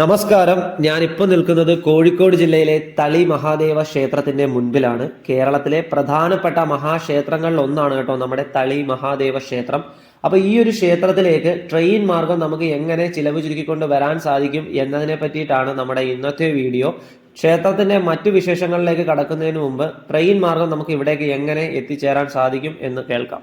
നമസ്കാരം. ഞാനിപ്പോൾ നിൽക്കുന്നത് കോഴിക്കോട് ജില്ലയിലെ തളി മഹാദേവ ക്ഷേത്രത്തിന്റെ മുൻപിലാണ്. കേരളത്തിലെ പ്രധാനപ്പെട്ട മഹാക്ഷേത്രങ്ങളിൽ ഒന്നാണ് കേട്ടോ നമ്മുടെ തളി മഹാദേവ ക്ഷേത്രം. അപ്പൊ ഈ ഒരു ക്ഷേത്രത്തിലേക്ക് ട്രെയിൻ മാർഗം നമുക്ക് എങ്ങനെ ചിലവ് ചുരുക്കിക്കൊണ്ട് വരാൻ സാധിക്കും എന്നതിനെ പറ്റിയിട്ടാണ് നമ്മുടെ ഇന്നത്തെ വീഡിയോ. ക്ഷേത്രത്തിന്റെ മറ്റു വിശേഷങ്ങളിലേക്ക് കടക്കുന്നതിന് മുമ്പ് ട്രെയിൻ മാർഗം നമുക്ക് ഇവിടേക്ക് എങ്ങനെ എത്തിച്ചേരാൻ സാധിക്കും എന്ന് കേൾക്കാം.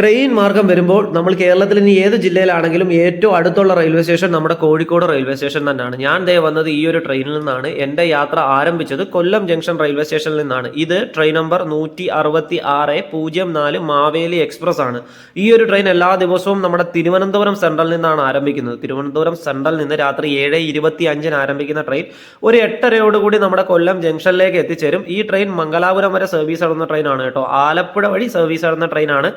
ട്രെയിൻ മാർഗം വരുമ്പോൾ നമ്മൾ കേരളത്തിൽ ഇനി ഏത് ജില്ലയിലാണെങ്കിലും ഏറ്റവും അടുത്തുള്ള റെയിൽവേ സ്റ്റേഷൻ നമ്മുടെ കോഴിക്കോട് റെയിൽവേ സ്റ്റേഷൻ തന്നെയാണ്. ഞാൻ ദേ വന്നത് ഈ ഒരു ട്രെയിനിൽ നിന്നാണ്. എന്റെ യാത്ര ആരംഭിച്ചത് കൊല്ലം ജംഗ്ഷൻ റെയിൽവേ സ്റ്റേഷനിൽ നിന്നാണ്. ഇത് ട്രെയിൻ നമ്പർ നൂറ്റി അറുപത്തി ആറ് പൂജ്യം നാല് മാവേലി എക്സ്പ്രസ് ആണ്. ഈ ഒരു ട്രെയിൻ എല്ലാ ദിവസവും നമ്മുടെ തിരുവനന്തപുരം സെൻട്രലിൽ നിന്നാണ് ആരംഭിക്കുന്നത്. തിരുവനന്തപുരം സെൻട്രലിൽ നിന്ന് രാത്രി ഏഴ് ഇരുപത്തി അഞ്ചിന് ആരംഭിക്കുന്ന ട്രെയിൻ ഒരു എട്ടരയോടുകൂടി നമ്മുടെ കൊല്ലം ജംഗ്ഷനിലേക്ക് എത്തിച്ചേരും. ഈ ട്രെയിൻ മംഗലാപുരം വരെ സർവീസ് നടന്ന ട്രെയിനാണ് കേട്ടോ. ആലപ്പുഴ വഴി സർവീസ് നടന്ന ട്രെയിനാണ്.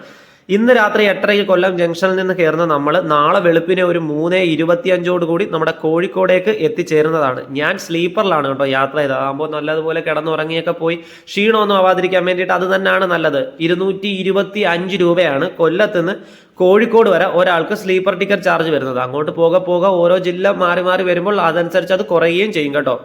ഇന്ന് രാത്രി എട്ടരയ്ക്ക് കൊല്ലം ജംഗ്ഷനിൽ നിന്ന് കയറുന്ന നമ്മൾ നാളെ വെളുപ്പിനെ ഒരു മൂന്ന് ഇരുപത്തിയഞ്ചോട് കൂടി നമ്മുടെ കോഴിക്കോടേക്ക് എത്തിച്ചേരുന്നതാണ്. ഞാൻ സ്ലീപ്പറിലാണ് കേട്ടോ യാത്ര ചെയ്തത്. അതാകുമ്പോൾ നല്ലതുപോലെ കിടന്നുറങ്ങിയൊക്കെ പോയി ക്ഷീണമൊന്നും ആവാതിരിക്കാൻ വേണ്ടിയിട്ട് അത് തന്നെയാണ് നല്ലത്. ഇരുന്നൂറ്റി ഇരുപത്തി അഞ്ച് രൂപയാണ് കൊല്ലത്തുനിന്ന് കോഴിക്കോട് വരെ ഒരാൾക്ക് സ്ലീപ്പർ ടിക്കറ്റ് ചാർജ് വരുന്നത്. അങ്ങോട്ട് പോകെ പോകെ ഓരോ ജില്ല മാറി മാറി വരുമ്പോൾ അതനുസരിച്ച് അത് കുറയുകയും ചെയ്യും കേട്ടോ.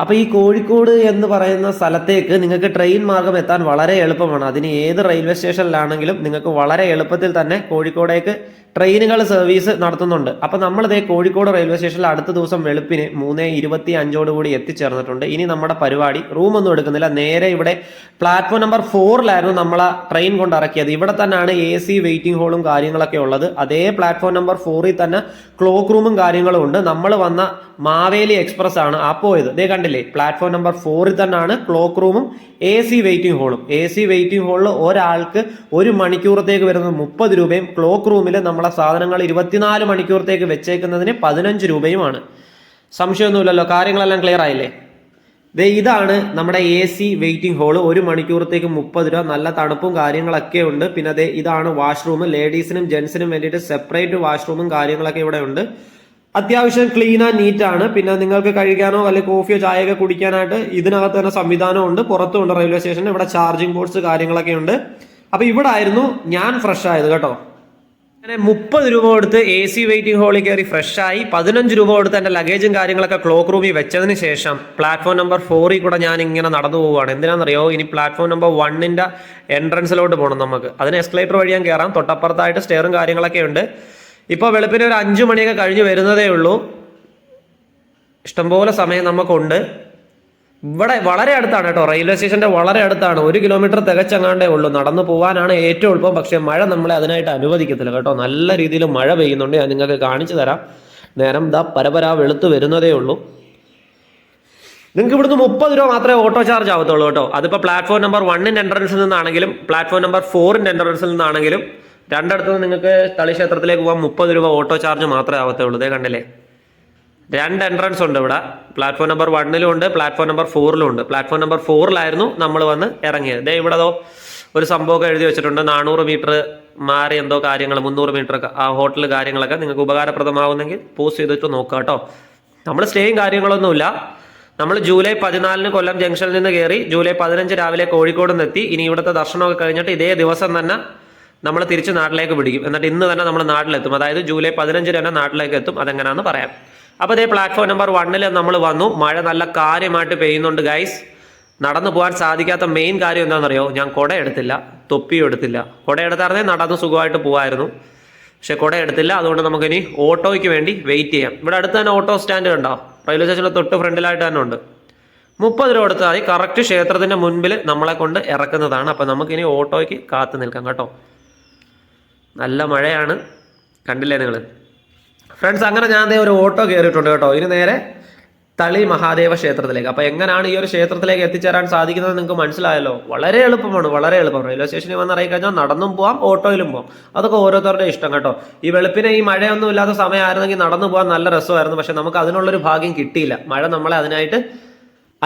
അപ്പൊ ഈ കോഴിക്കോട് എന്ന് പറയുന്ന സ്ഥലത്തേക്ക് നിങ്ങൾക്ക് ട്രെയിൻ മാർഗം എത്താൻ വളരെ എളുപ്പമാണ്. അതിന് ഏത് റെയിൽവേ സ്റ്റേഷനിലാണെങ്കിലും നിങ്ങൾക്ക് വളരെ എളുപ്പത്തിൽ തന്നെ കോഴിക്കോടേക്ക് ട്രെയിനുകൾ സർവീസ് നടത്തുന്നുണ്ട്. അപ്പൊ നമ്മളിതേ കോഴിക്കോട് റെയിൽവേ സ്റ്റേഷനിൽ അടുത്ത ദിവസം വെളുപ്പിന് മൂന്ന് ഇരുപത്തി അഞ്ചോട് കൂടി എത്തിച്ചേർന്നിട്ടുണ്ട്. ഇനി നമ്മുടെ പരിപാടി റൂമൊന്നും എടുക്കുന്നില്ല. നേരെ ഇവിടെ പ്ലാറ്റ്ഫോം നമ്പർ ഫോറിലായിരുന്നു നമ്മൾ ആ ട്രെയിൻ കൊണ്ട് ഇറക്കിയത്. ഇവിടെ തന്നെയാണ് എ സി വെയിറ്റിംഗ് ഹോളും കാര്യങ്ങളൊക്കെ ഉള്ളത്. അതേ പ്ലാറ്റ്ഫോം നമ്പർ ഫോറിൽ തന്നെ ക്ലോക്ക് റൂമും കാര്യങ്ങളും ഉണ്ട്. നമ്മൾ വന്ന മാവേലി എക്സ്പ്രസ് ആണ് ആ പോയത്. ഇതേ കണ്ടില്ലേ? പ്ലാറ്റ്ഫോം നമ്പർ ഫോറിൽ തന്നെയാണ് ക്ലോക്ക് റൂമും എ സി വെയിറ്റിംഗ് ഹോളും. എ സി വെയിറ്റിംഗ് ഹോളിൽ ഒരാൾക്ക് ഒരു മണിക്കൂറത്തേക്ക് വരുന്നത് മുപ്പത് രൂപയും ക്ലോക്ക് റൂമിൽ നമ്മളെ സാധനങ്ങൾ ഇരുപത്തിനാല് മണിക്കൂറത്തേക്ക് വെച്ചേക്കുന്നതിന് പതിനഞ്ച് രൂപയുമാണ്. സംശയമൊന്നുമില്ലല്ലോ കാര്യങ്ങളെല്ലാം ക്ലിയർ ആയില്ലേ? ദേ ഇതാണ് നമ്മുടെ എ സി വെയിറ്റിംഗ് ഹോൾ ഒരു മണിക്കൂറത്തേക്ക് മുപ്പത് രൂപ നല്ല തണുപ്പും കാര്യങ്ങളൊക്കെ ഉണ്ട്. പിന്നെ അതെ ഇതാണ് വാഷ്റൂം ലേഡീസിനും ജെൻസിനും വേണ്ടിയിട്ട് സെപ്പറേറ്റ് വാഷ്റൂമും കാര്യങ്ങളൊക്കെ ഇവിടെ ഉണ്ട്. അത്യാവശ്യം ക്ലീൻ ആൻഡ് നീറ്റ് ആണ്. പിന്നെ നിങ്ങൾക്ക് കഴിക്കാനോ അല്ലെങ്കിൽ കോഫിയോ ചായയൊക്കെ കുടിക്കാനായിട്ട് ഇതിനകത്ത് തന്നെ സംവിധാനം ഉണ്ട്. പുറത്തുണ്ട് റെയിൽവേ സ്റ്റേഷനിൽ ഇവിടെ ചാർജിങ് ബോർഡ്സ് കാര്യങ്ങളൊക്കെ ഉണ്ട്. അപ്പൊ ഇവിടെ ആയിരുന്നു ഞാൻ ഫ്രഷ് ആയത് കേട്ടോ. അങ്ങനെ മുപ്പത് രൂപ കൊടുത്ത് എ സി വെയിറ്റിംഗ് ഹാളിൽ കയറി ഫ്രഷായി പതിനഞ്ച് രൂപ കൊടുത്ത് എന്റെ ലഗേജും കാര്യങ്ങളൊക്കെ ക്ലോക്ക് റൂമിൽ വെച്ചതിന് ശേഷം പ്ലാറ്റ്ഫോം നമ്പർ ഫോറിൽ കൂടെ ഞാൻ ഇങ്ങനെ നടന്നു പോവുകയാണ്. എന്തിനാണെന്നറിയോ? ഇനി പ്ലാറ്റ്ഫോം നമ്പർ വണ്ണിന്റെ എൻട്രൻസിലോട്ട് പോകണം നമുക്ക്. അതിന് എസ്കലേറ്റർ വഴി ഞാൻ കയറാം തൊട്ടപ്പുറത്തായിട്ട് സ്റ്റെയറും കാര്യങ്ങളൊക്കെ ഉണ്ട്. ഇപ്പോൾ വെളുപ്പിന് ഒരു അഞ്ച് മണിയൊക്കെ കഴിഞ്ഞ് വരുന്നതേ ഉള്ളൂ. ഇഷ്ടംപോലെ സമയം നമുക്കുണ്ട്. ഇവിടെ വളരെ അടുത്താണ് കേട്ടോ. റെയിൽവേ സ്റ്റേഷന്റെ വളരെ അടുത്താണ്. ഒരു കിലോമീറ്റർ തികച്ചങ്ങാണ്ടേ ഉള്ളൂ. നടന്നു പോകാനാണ് ഏറ്റവും എളുപ്പം. പക്ഷേ മഴ നമ്മളെ അതിനായിട്ട് അനുവദിക്കത്തില്ല കേട്ടോ. നല്ല രീതിയിൽ മഴ പെയ്യുന്നുണ്ട്. ഞാൻ നിങ്ങൾക്ക് കാണിച്ചു തരാം. നേരം ദാ പരപരാ വെളുത്ത് വരുന്നതേ ഉള്ളൂ. നിങ്ങൾക്ക് ഇവിടുന്ന് മുപ്പത് രൂപ മാത്രമേ ഓട്ടോ ചാർജ് ആവത്തുള്ളൂ കേട്ടോ. അതിപ്പോൾ പ്ലാറ്റ്ഫോം നമ്പർ വണ്ണിന്റെ എൻട്രൻസിൽ നിന്നാണെങ്കിലും പ്ലാറ്റ്ഫോം നമ്പർ ഫോറിന്റെ എൻട്രൻസിൽ നിന്നാണെങ്കിലും രണ്ടിടത്തു നിന്ന് നിങ്ങൾക്ക് തളി ക്ഷേത്രത്തിലേക്ക് പോകാൻ മുപ്പത് രൂപ ഓട്ടോ ചാർജ് മാത്രമേ ആവത്തുള്ളൂ. ഇതേ കണ്ടില്ലേ? രണ്ട് എൻട്രൻസ് ഉണ്ട് ഇവിടെ. പ്ലാറ്റ്ഫോം നമ്പർ വണ്ണിലും ഉണ്ട് പ്ലാറ്റ്ഫോം നമ്പർ ഫോറിലും ഉണ്ട്. പ്ലാറ്റ്ഫോം നമ്പർ ഫോറിലായിരുന്നു നമ്മൾ വന്ന് ഇറങ്ങിയത്. ദേ ഇവിടെ ദോ ഒരു സംഭവമൊക്കെ എഴുതി വെച്ചിട്ടുണ്ട്. നാനൂറ് മീറ്റർ മാറി എന്തോ കാര്യങ്ങൾ മുന്നൂറ് മീറ്റർ ആ ഹോട്ടൽ കാര്യങ്ങളൊക്കെ നിങ്ങൾക്ക് ഉപകാരപ്രദമാവുന്നെങ്കിൽ പോസ്റ്റ് ചെയ്തിട്ട് നോക്കുക കേട്ടോ. നമ്മൾ സ്റ്റേയും കാര്യങ്ങളൊന്നുമില്ല. നമ്മൾ ജൂലൈ പതിനാലിന് കൊല്ലം ജംഗ്ഷനിൽ നിന്ന് കയറി ജൂലൈ പതിനഞ്ച് രാവിലെ കോഴിക്കോട് നിന്ന് എത്തി. ഇനി ഇവിടുത്തെ ദർശനമൊക്കെ കഴിഞ്ഞിട്ട് ഇതേ ദിവസം തന്നെ നമ്മൾ തിരിച്ച് നാട്ടിലേക്ക് പിടിക്കും. എന്നിട്ട് ഇന്ന് തന്നെ നമ്മൾ നാട്ടിലെത്തും. അതായത് ജൂലൈ പതിനഞ്ചിന് തന്നെ നാട്ടിലേക്ക് എത്തും. അതെങ്ങനെയാണെന്ന് പറയാം. അപ്പോൾ ഇതേ പ്ലാറ്റ്ഫോം നമ്പർ വണ്ണിൽ നമ്മൾ വന്നു. മഴ നല്ല കാര്യമായിട്ട് പെയ്യുന്നുണ്ട് ഗൈസ് നടന്നു പോകാൻ സാധിക്കാത്ത മെയിൻ കാര്യം എന്താണെന്നറിയോ? ഞാൻ കുട എടുത്തില്ല. തൊപ്പിയും എടുത്തില്ല. കുട എടുത്തായിരുന്നേ നടന്ന് സുഖമായിട്ട് പോകായിരുന്നു പക്ഷെ കുട എടുത്തില്ല. അതുകൊണ്ട് നമുക്കിനി ഓട്ടോയ്ക്ക് വേണ്ടി വെയിറ്റ് ചെയ്യാം. ഇവിടെ അടുത്ത് തന്നെ ഓട്ടോ സ്റ്റാൻഡ് കണ്ടോ? റെയിൽവേ സ്റ്റേഷനിൽ തൊട്ട് ഫ്രണ്ടിലായിട്ട് തന്നെ ഉണ്ട്. മുപ്പത് രൂപ കൊടുത്താൽ മതി. കറക്റ്റ് ക്ഷേത്രത്തിന്റെ മുൻപിൽ നമ്മളെ കൊണ്ട് ഇറക്കുന്നതാണ്. അപ്പോൾ നമുക്കിനി ഓട്ടോയ്ക്ക് കാത്തു നിൽക്കാം കേട്ടോ. നല്ല മഴയാണ്. കണ്ടില്ലേ നിങ്ങൾ ഫ്രണ്ട്സ് അങ്ങനെ ഞാൻ ഒരു ഓട്ടോ കയറിയിട്ടുണ്ട് കേട്ടോ. ഇനി നേരെ തളി മഹാദേവ ക്ഷേത്രത്തിലേക്ക്. അപ്പോൾ എങ്ങനെയാണ് ഈ ഒരു ക്ഷേത്രത്തിലേക്ക് എത്തിച്ചേരാൻ സാധിക്കുന്നത് നിങ്ങൾക്ക് മനസ്സിലായല്ലോ? വളരെ എളുപ്പമാണ് വളരെ എളുപ്പം. റെയിൽവേ സ്റ്റേഷനിൽ വന്ന് ഇറങ്ങി നടന്നും പോവാം ഓട്ടോയിലും പോവാം. അതൊക്കെ ഓരോരുത്തരുടെ ഇഷ്ടം കേട്ടോ. ഈ വെളുപ്പിനെ ഈ മഴയൊന്നും ഇല്ലാത്ത സമയമായിരുന്നെങ്കിൽ നടന്നു പോകാൻ നല്ല രസമായിരുന്നു. പക്ഷെ നമുക്ക് അതിനുള്ളൊരു ഭാഗ്യം കിട്ടിയില്ല. മഴ നമ്മളെ അതിനായിട്ട്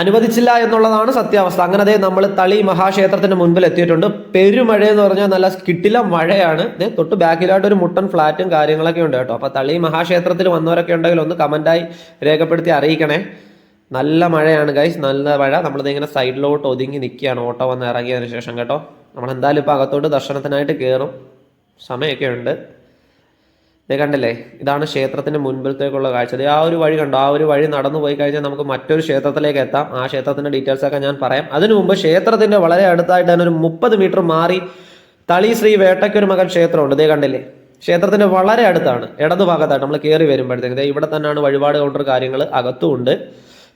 അനുവദിച്ചില്ല എന്നുള്ളതാണ് സത്യാവസ്ഥ. അങ്ങനെ അതേ നമ്മൾ തളി മഹാക്ഷേത്രത്തിന്റെ മുൻപിൽ എത്തിയിട്ടുണ്ട്. പെരുമഴ എന്ന് പറഞ്ഞാൽ നല്ല കിട്ടില്ല മഴയാണ്. തൊട്ട് ബാക്കിലായിട്ട് ഒരു മുട്ടൻ ഫ്ലാറ്റും കാര്യങ്ങളൊക്കെ ഉണ്ട് കേട്ടോ. അപ്പൊ തളി മഹാക്ഷേത്രത്തിൽ വന്നവരൊക്കെ ഉണ്ടെങ്കിൽ ഒന്ന് കമന്റായി രേഖപ്പെടുത്തി അറിയിക്കണേ. നല്ല മഴയാണ് ഗൈസ് നല്ല മഴ. നമ്മളിത് ഇങ്ങനെ സൈഡിലോട്ട് ഒതുങ്ങി നിൽക്കുകയാണ് ഓട്ടോ വന്ന് ഇറങ്ങിയതിന് ശേഷം കേട്ടോ. നമ്മൾ എന്തായാലും ഇപ്പൊ അകത്തോട്ട് ദർശനത്തിനായിട്ട് കയറും സമയമൊക്കെ ഉണ്ട്. ഇത് കണ്ടില്ലേ? ഇതാണ് ക്ഷേത്രത്തിന്റെ മുൻപിലത്തേക്കുള്ള കാഴ്ച. ആ ഒരു വഴി കണ്ടോ? ആ ഒരു വഴി നടന്നു പോയി കഴിഞ്ഞാൽ നമുക്ക് മറ്റൊരു ക്ഷേത്രത്തിലേക്ക് എത്താം. ആ ക്ഷേത്രത്തിന്റെ ഡീറ്റെയിൽസ് ഒക്കെ ഞാൻ പറയാം. അതിനു മുമ്പ് ക്ഷേത്രത്തിന്റെ വളരെ അടുത്തായിട്ട് തന്നെ ഒരു മുപ്പത് മീറ്റർ മാറി തളി ശ്രീ വേട്ടയ്ക്കൊരു മകൻ ക്ഷേത്രമുണ്ട്. ഇതേ കണ്ടില്ലേ? ക്ഷേത്രത്തിന്റെ വളരെ അടുത്താണ്. ഇടതു ഭാഗത്തായിട്ട് നമ്മൾ കയറി വരുമ്പോഴത്തേക്ക് ദേ ഇവിടെ തന്നെയാണ് വഴിപാട് കൗണ്ടർ കാര്യങ്ങൾ അകത്തുമുണ്ട്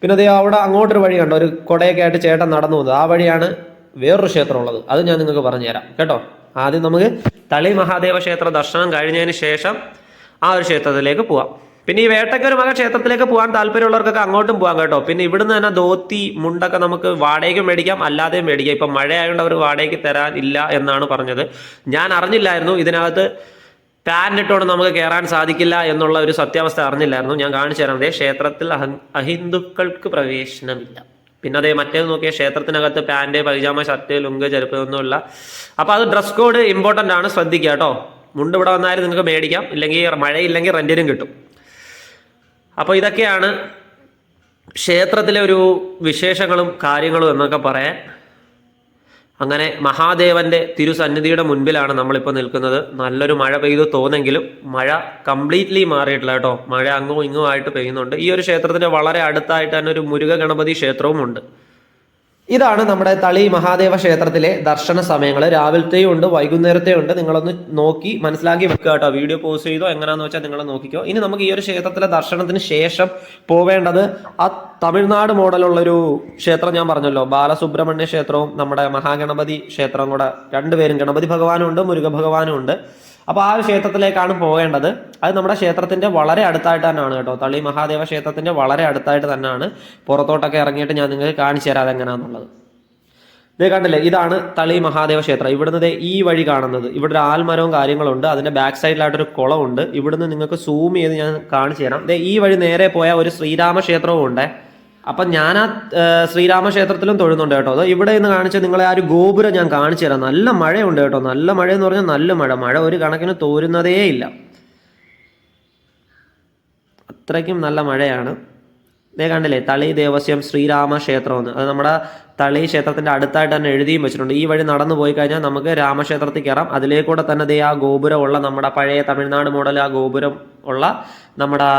പിന്നെ അതേ അവിടെ അങ്ങോട്ടൊരു വഴി കണ്ടോ? ഒരു കൊടയൊക്കെ ആയിട്ട് ചേട്ടൻ നടന്നു പോകുന്നത്. ആ വഴിയാണ് വേറൊരു ക്ഷേത്രം ഉള്ളത് അത് ഞാൻ നിങ്ങൾക്ക് പറഞ്ഞുതരാം. കേട്ടോ? ആദ്യം നമുക്ക് തളി മഹാദേവ ക്ഷേത്ര ദർശനം കഴിഞ്ഞതിന് ശേഷം ആ ഒരു ക്ഷേത്രത്തിലേക്ക് പോവാം. പിന്നെ ഈ വേട്ടക്കൊരു മക ക്ഷേത്രത്തിലേക്ക് പോകാൻ താല്പര്യമുള്ളവർക്കൊക്കെ അങ്ങോട്ടും പോകാം കേട്ടോ. പിന്നെ ഇവിടുന്ന് തന്നെ ധോത്തി മുണ്ടൊക്കെ നമുക്ക് വാടകയ്ക്ക് മേടിക്കാം അല്ലാതെയും മേടിക്കാം. ഇപ്പം മഴയായതുകൊണ്ട് അവർ വാടകയ്ക്ക് തരാൻ ഇല്ല എന്നാണ് പറഞ്ഞത്. ഞാൻ അറിഞ്ഞില്ലായിരുന്നു ഇതിനകത്ത് പാനിട്ടുകൊണ്ട് നമുക്ക് കയറാൻ സാധിക്കില്ല എന്നുള്ള ഒരു സത്യാവസ്ഥ അറിഞ്ഞില്ലായിരുന്നു. ഞാൻ കാണിച്ചു തരാം. ക്ഷേത്രത്തിൽ അഹ- അഹിന്ദുക്കൾക്ക് പ്രവേശനമില്ല. പിന്നെ അതേ മറ്റേത് നോക്കിയ ക്ഷേത്രത്തിനകത്ത് പാന്റ് പൈജാമ ഷർട്ട് ലുങ്ക് ചെരുപ്പ് ഒന്നുമില്ല അപ്പോൾ അത് ഡ്രസ് കോഡ് ഇമ്പോർട്ടന്റ് ആണ്. ശ്രദ്ധിക്കുക കേട്ടോ. മുണ്ട് ഇവിടെ വന്നാലും നിങ്ങൾക്ക് മേടിക്കാം. ഇല്ലെങ്കിൽ മഴയില്ലെങ്കിൽ റെന്റിനും കിട്ടും. അപ്പോൾ ഇതൊക്കെയാണ് ക്ഷേത്രത്തിലെ ഒരു വിശേഷങ്ങളും കാര്യങ്ങളും എന്നൊക്കെ പറയാൻ അങ്ങനെ മഹാദേവന്റെ തിരുസന്നിധിയുടെ മുൻപിലാണ് നമ്മളിപ്പോൾ നിൽക്കുന്നത്. നല്ലൊരു മഴ പെയ്തു തോന്നെങ്കിലും മഴ കംപ്ലീറ്റ്ലി മാറിയിട്ടില്ല കേട്ടോ. മഴ അങ്ങും ഇങ്ങും ആയിട്ട് പെയ്യുന്നുണ്ട്. ഈ ഒരു ക്ഷേത്രത്തിന്റെ വളരെ അടുത്തായിട്ട് തന്നെ ഒരു മുരുക ഗണപതി ക്ഷേത്രവും ഉണ്ട് ഇതാണ് നമ്മുടെ തളി മഹാദേവ ക്ഷേത്രത്തിലെ ദർശന സമയങ്ങൾ. രാവിലത്തെയും ഉണ്ട് വൈകുന്നേരത്തെയും ഉണ്ട് നിങ്ങളൊന്ന് നോക്കി മനസ്സിലാക്കി വെക്കുക കേട്ടോ. വീഡിയോ പോസ് ചെയ്തോ എങ്ങനെയാന്ന് വെച്ചാൽ നിങ്ങൾ നോക്കിക്കോ. ഇനി നമുക്ക് ഈ ഒരു ക്ഷേത്രത്തിലെ ദർശനത്തിന് ശേഷം പോവേണ്ടത് ആ തമിഴ്നാട് മോഡലുള്ളൊരു ക്ഷേത്രം ഞാൻ പറഞ്ഞല്ലോ. ബാലസുബ്രഹ്മണ്യ ക്ഷേത്രവും നമ്മുടെ മഹാഗണപതി ക്ഷേത്രവും കൂടെ രണ്ടുപേരും ഗണപതി ഭഗവാനും ഉണ്ട് മുരുക ഭഗവാനും ഉണ്ട്. അപ്പോൾ ആ ഒരു ക്ഷേത്രത്തിലേക്കാണ് പോകേണ്ടത്. അത് നമ്മുടെ ക്ഷേത്രത്തിന്റെ വളരെ അടുത്തായിട്ട് തന്നെയാണ് കേട്ടോ. തളി മഹാദേവ ക്ഷേത്രത്തിന്റെ വളരെ അടുത്തായിട്ട് തന്നെയാണ്. പുറത്തോട്ടൊക്കെ ഇറങ്ങിയിട്ട് ഞാൻ നിങ്ങൾക്ക് കാണിച്ചു തരാം അതെങ്ങനെയാണെന്നുള്ളത് ഇത് കണ്ടില്ലേ ഇതാണ് തളി മഹാദേവ ക്ഷേത്രം. ഇവിടുന്ന് ഈ വഴി കാണുന്നത്. ഇവിടെ ഒരു ആൽമരവും കാര്യങ്ങളുണ്ട്. അതിന്റെ ബാക്ക് സൈഡിലായിട്ടൊരു കുളമുണ്ട്. ഇവിടുന്ന് നിങ്ങൾക്ക് സൂം ചെയ്ത് ഞാൻ കാണിച്ചു തരാം. ഈ വഴി നേരെ പോയ ഒരു ശ്രീരാമ ക്ഷേത്രവും ഉണ്ട്. അപ്പം ഞാൻ ആ ശ്രീരാമക്ഷേത്രത്തിലും ശ്രീരാമ ക്ഷേത്രത്തിലും തൊഴുന്നുണ്ട് കേട്ടോ. അത് ഇവിടെ നിന്ന് കാണിച്ച നിങ്ങളെ ആ ഒരു ഗോപുരം ഞാൻ കാണിച്ചു തരാം. നല്ല മഴയുണ്ട് കേട്ടോ. നല്ല മഴ എന്ന് പറഞ്ഞാൽ നല്ല മഴ. മഴ ഒരു കണക്കിന് തോരുന്നതേ ഇല്ല അത്രയ്ക്കും നല്ല മഴയാണ്. ഇതേ കണ്ടില്ലേ തളി ദേവസ്വം ശ്രീരാമ ക്ഷേത്രം എന്ന്. അത് നമ്മുടെ തളി ക്ഷേത്രത്തിന്റെ അടുത്തായിട്ട് തന്നെ എഴുതിയും വെച്ചിട്ടുണ്ട്. ഈ വഴി നടന്നു പോയി കഴിഞ്ഞാൽ നമുക്ക് രാമക്ഷേത്രത്തിൽ കയറാം. അതിലേക്കൂടെ തന്നെ ദേ ആ ഗോപുരമുള്ള നമ്മുടെ പഴയ തമിഴ്നാട് മോഡൽ ആ ഗോപുരം ഉള്ള നമ്മുടെ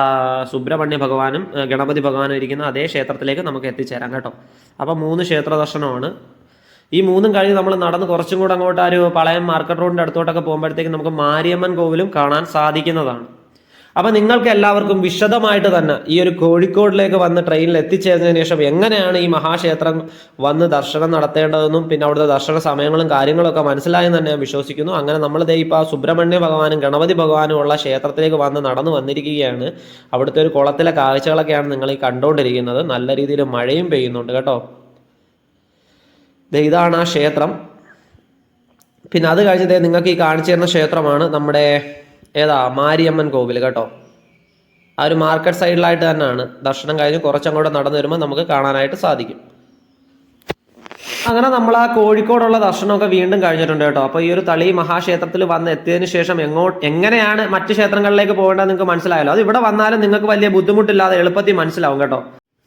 സുബ്രഹ്മണ്യ ഭഗവാനും ഗണപതി ഭഗവാനും ഇരിക്കുന്ന അതേ ക്ഷേത്രത്തിലേക്ക് നമുക്ക് എത്തിച്ചേരാം കേട്ടോ. അപ്പം മൂന്ന് ക്ഷേത്ര ദർശനമാണ്. ഈ മൂന്നും കഴിഞ്ഞ് നമ്മൾ നടന്ന് കുറച്ചും കൂടെ അങ്ങോട്ട് ആ ഒരു പളയം മാർക്കറ്റ് റോഡിന്റെ അടുത്തോട്ടൊക്കെ പോകുമ്പോഴത്തേക്ക് നമുക്ക് മാരിയമ്മൻ കോവിലും കാണാൻ സാധിക്കുന്നതാണ്. അപ്പൊ നിങ്ങൾക്ക് എല്ലാവർക്കും വിശദമായിട്ട് തന്നെ ഈ ഒരു കോഴിക്കോടിലേക്ക് വന്ന് ട്രെയിനിൽ എത്തിച്ചേർന്നതിന് ശേഷം എങ്ങനെയാണ് ഈ മഹാക്ഷേത്രം വന്ന് ദർശനം നടത്തേണ്ടതെന്നും പിന്നെ അവിടുത്തെ ദർശന സമയങ്ങളും കാര്യങ്ങളൊക്കെ മനസ്സിലായെന്ന് തന്നെ ഞാൻ വിശ്വസിക്കുന്നു. അങ്ങനെ നമ്മൾ ഇപ്പോൾ സുബ്രഹ്മണ്യ ഭഗവാനും ഗണപതി ഭഗവാനും ഉള്ള ക്ഷേത്രത്തിലേക്ക് വന്ന് നടന്നു വന്നിരിക്കുകയാണ്. അവിടുത്തെ ഒരു കുളത്തിലെ കാഴ്ചകളൊക്കെയാണ് നിങ്ങൾ ഈ കണ്ടുകൊണ്ടിരിക്കുന്നത് നല്ല രീതിയിൽ മഴയും പെയ്യുന്നുണ്ട് കേട്ടോ. ഇതാണ് ആ ക്ഷേത്രം. പിന്നെ അത് കഴിഞ്ഞ് ദേ നിങ്ങൾക്ക് ഈ കാണിച്ചു തരുന്ന ക്ഷേത്രമാണ് നമ്മുടെ ഏതാ മാരിയമ്മൻ കോവിൽ കേട്ടോ. ആ ഒരു മാർക്കറ്റ് സൈഡിലായിട്ട് തന്നെയാണ്. ദർശനം കഴിഞ്ഞ് കുറച്ചങ്ങോട്ട് നടന്നു വരുമ്പോൾ നമുക്ക് കാണാനായിട്ട് സാധിക്കും. അങ്ങനെ നമ്മൾ ആ കോഴിക്കോടുള്ള ദർശനമൊക്കെ വീണ്ടും കഴിഞ്ഞിട്ടുണ്ട് കേട്ടോ. അപ്പോൾ ഈ ഒരു തളി മഹാക്ഷേത്രത്തിൽ വന്ന് എത്തിയതിന് ശേഷം എങ്ങോട്ട് എങ്ങനെയാണ് മറ്റ് ക്ഷേത്രങ്ങളിലേക്ക് പോകേണ്ടത് നിങ്ങൾക്ക് മനസ്സിലായല്ലോ. അത് ഇവിടെ വന്നാലും നിങ്ങൾക്ക് വലിയ ബുദ്ധിമുട്ടില്ലാതെ എളുപ്പത്തിൽ മനസ്സിലാവും കേട്ടോ.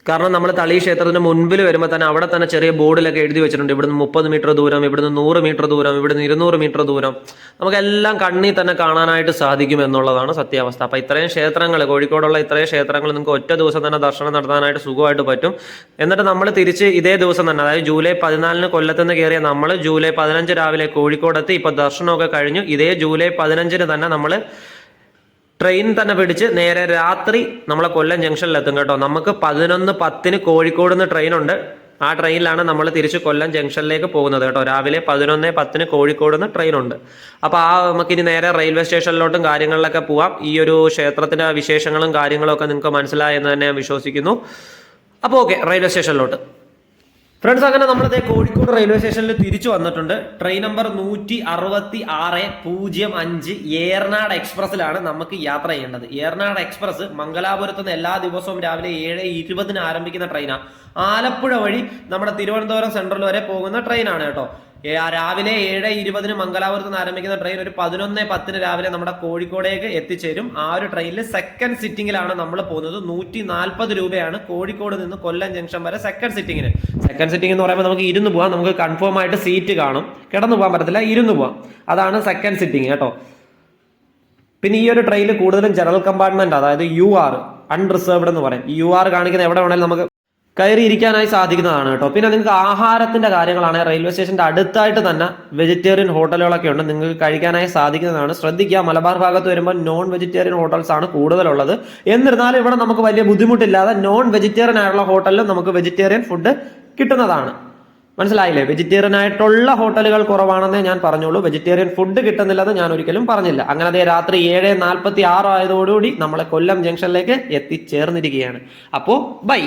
കാരണം നമ്മൾ തളി ക്ഷേത്രത്തിന് മുൻപിൽ വരുമ്പോൾ തന്നെ അവിടെ തന്നെ ചെറിയ ബോർഡിലൊക്കെ എഴുതി വെച്ചിട്ടുണ്ട്. ഇവിടുന്ന് മുപ്പത് മീറ്റർ ദൂരം ഇവിടുന്ന് നൂറ് മീറ്റർ ദൂരം ഇവിടുന്ന് ഇരുന്നൂറ് മീറ്റർ ദൂരം. നമുക്കെല്ലാം കണ്ണിൽ തന്നെ കാണാനായിട്ട് സാധിക്കും എന്നുള്ളതാണ് സത്യാവസ്ഥ. അപ്പോൾ ഇത്രയും ക്ഷേത്രങ്ങൾ കോഴിക്കോടുള്ള ഇത്രയും ക്ഷേത്രങ്ങൾ നിങ്ങൾക്ക് ഒറ്റ ദിവസം തന്നെ ദർശനം നടത്താനായിട്ട് സുഖമായിട്ട് പറ്റും. എന്നിട്ട് നമ്മൾ തിരിച്ച് ഇതേ ദിവസം തന്നെ അതായത് ജൂലൈ പതിനാലിന് കൊല്ലത്തുനിന്ന് കയറിയ നമ്മൾ ജൂലൈ പതിനഞ്ച് രാവിലെ കോഴിക്കോടെത്തി ഇപ്പോൾ ദർശനമൊക്കെ കഴിഞ്ഞു. ഇതേ ജൂലൈ പതിനഞ്ചിന് തന്നെ നമ്മൾ ട്രെയിൻ തന്നെ പിടിച്ച് നേരെ രാത്രി നമ്മളെ കൊല്ലം ജംഗ്ഷനിൽ എത്തും കേട്ടോ. നമുക്ക് പതിനൊന്ന് പത്തിന് കോഴിക്കോട് നിന്ന് ട്രെയിൻ ഉണ്ട്. ആ ട്രെയിനിലാണ് നമ്മൾ തിരിച്ച് കൊല്ലം ജംഗ്ഷനിലേക്ക് പോകുന്നത് കേട്ടോ. രാവിലെ പതിനൊന്ന് പത്തിന് കോഴിക്കോട് നിന്ന് ട്രെയിൻ ഉണ്ട്. അപ്പോൾ ആ നമുക്ക് ഇനി നേരെ റെയിൽവേ സ്റ്റേഷനിലോട്ടും കാര്യങ്ങളിലൊക്കെ പോവാം. ഈ ഒരു ക്ഷേത്രത്തിന്റെ വിശേഷങ്ങളും കാര്യങ്ങളും ഒക്കെ നിങ്ങൾക്ക് മനസ്സിലായെന്ന് തന്നെ വിശ്വസിക്കുന്നു. അപ്പോൾ ഓക്കെ റെയിൽവേ സ്റ്റേഷനിലോട്ട് ഫ്രണ്ട്സ് അങ്ങനെ നമ്മൾ അതേ കോഴിക്കോട് റെയിൽവേ സ്റ്റേഷനിൽ തിരിച്ചു വന്നിട്ടുണ്ട്. ട്രെയിൻ നമ്പർ നൂറ്റി അറുപത്തി ആറ് പൂജ്യം അഞ്ച് ഏർനാട് എക്സ്പ്രസ്സിലാണ് നമുക്ക് യാത്ര ചെയ്യേണ്ടത്. ഏർനാട് എക്സ്പ്രസ് മംഗലാപുരത്ത് നിന്ന് എല്ലാ ദിവസവും രാവിലെ ഏഴ് ഇരുപതിന് ആരംഭിക്കുന്ന ട്രെയിനാണ് ആലപ്പുഴ വഴി നമ്മുടെ തിരുവനന്തപുരം സെൻട്രൽ വരെ പോകുന്ന ട്രെയിനാണ് കേട്ടോ. രാവിലെ ഏഴ് ഇരുപതിന് മംഗലാപുരത്ത് നിന്ന് ആരംഭിക്കുന്ന ട്രെയിൻ ഒരു പതിനൊന്ന് പത്തിന് രാവിലെ നമ്മുടെ കോഴിക്കോടേക്ക് എത്തിച്ചേരും. ആ ഒരു ട്രെയിനിൽ സെക്കൻഡ് സിറ്റിംഗിലാണ് നമ്മൾ പോകുന്നത്. നൂറ്റി നാൽപ്പത് രൂപയാണ് കോഴിക്കോട് നിന്ന് കൊല്ലം ജംഗ്ഷൻ വരെ സെക്കൻഡ് സിറ്റിംഗിന് സെക്കൻഡ് സിറ്റിംഗ് എന്ന് പറയുമ്പോൾ നമുക്ക് ഇരുന്ന് പോവാം. നമുക്ക് കൺഫേം ആയിട്ട് സീറ്റ് കാണും. കിടന്നു പോകാൻ പറ്റത്തില്ല ഇരുന്ന് പോകാം അതാണ് സെക്കൻഡ് സിറ്റിംഗ് കേട്ടോ. പിന്നെ ഈ ഒരു ട്രെയിനിൽ കൂടുതലും ജനറൽ കമ്പാർട്ട്മെന്റ് അതായത് യു ആർ അൺറിസർവ്ഡ് എന്ന് പറയും. യു ആർ കാണിക്കുന്ന എവിടെ വേണേലും നമുക്ക് കയറി ഇരിക്കാനായി സാധിക്കുന്നതാണ് കേട്ടോ. പിന്നെ നിങ്ങൾക്ക് ആഹാരത്തിന്റെ കാര്യങ്ങളാണ് റെയിൽവേ സ്റ്റേഷന്റെ അടുത്തായിട്ട് തന്നെ വെജിറ്റേറിയൻ ഹോട്ടലുകളൊക്കെ ഉണ്ട്. നിങ്ങൾക്ക് കഴിക്കാനായി സാധിക്കുന്നതാണ്. ശ്രദ്ധിക്കുക മലബാർ ഭാഗത്ത് വരുമ്പോൾ നോൺ വെജിറ്റേറിയൻ ഹോട്ടൽസ് ആണ് കൂടുതലുള്ളത്. എന്നിരുന്നാലും ഇവിടെ നമുക്ക് വലിയ ബുദ്ധിമുട്ടില്ലാതെ നോൺ വെജിറ്റേറിയൻ ആയിട്ടുള്ള ഹോട്ടലിലും നമുക്ക് വെജിറ്റേറിയൻ ഫുഡ് കിട്ടുന്നതാണ്. മനസ്സിലായില്ലേ? വെജിറ്റേറിയൻ ആയിട്ടുള്ള ഹോട്ടലുകൾ കുറവാണെന്നേ ഞാൻ പറഞ്ഞോളൂ വെജിറ്റേറിയൻ ഫുഡ് കിട്ടുന്നില്ലെന്ന് ഞാൻ ഒരിക്കലും പറഞ്ഞില്ല. അങ്ങനെ അതേ രാത്രി ഏഴ് നാൽപ്പത്തി ആറ് ആയതോടുകൂടി നമ്മളെ കൊല്ലം ജംഗ്ഷനിലേക്ക് എത്തിച്ചേർന്നിരിക്കുകയാണ്. അപ്പോൾ ബൈ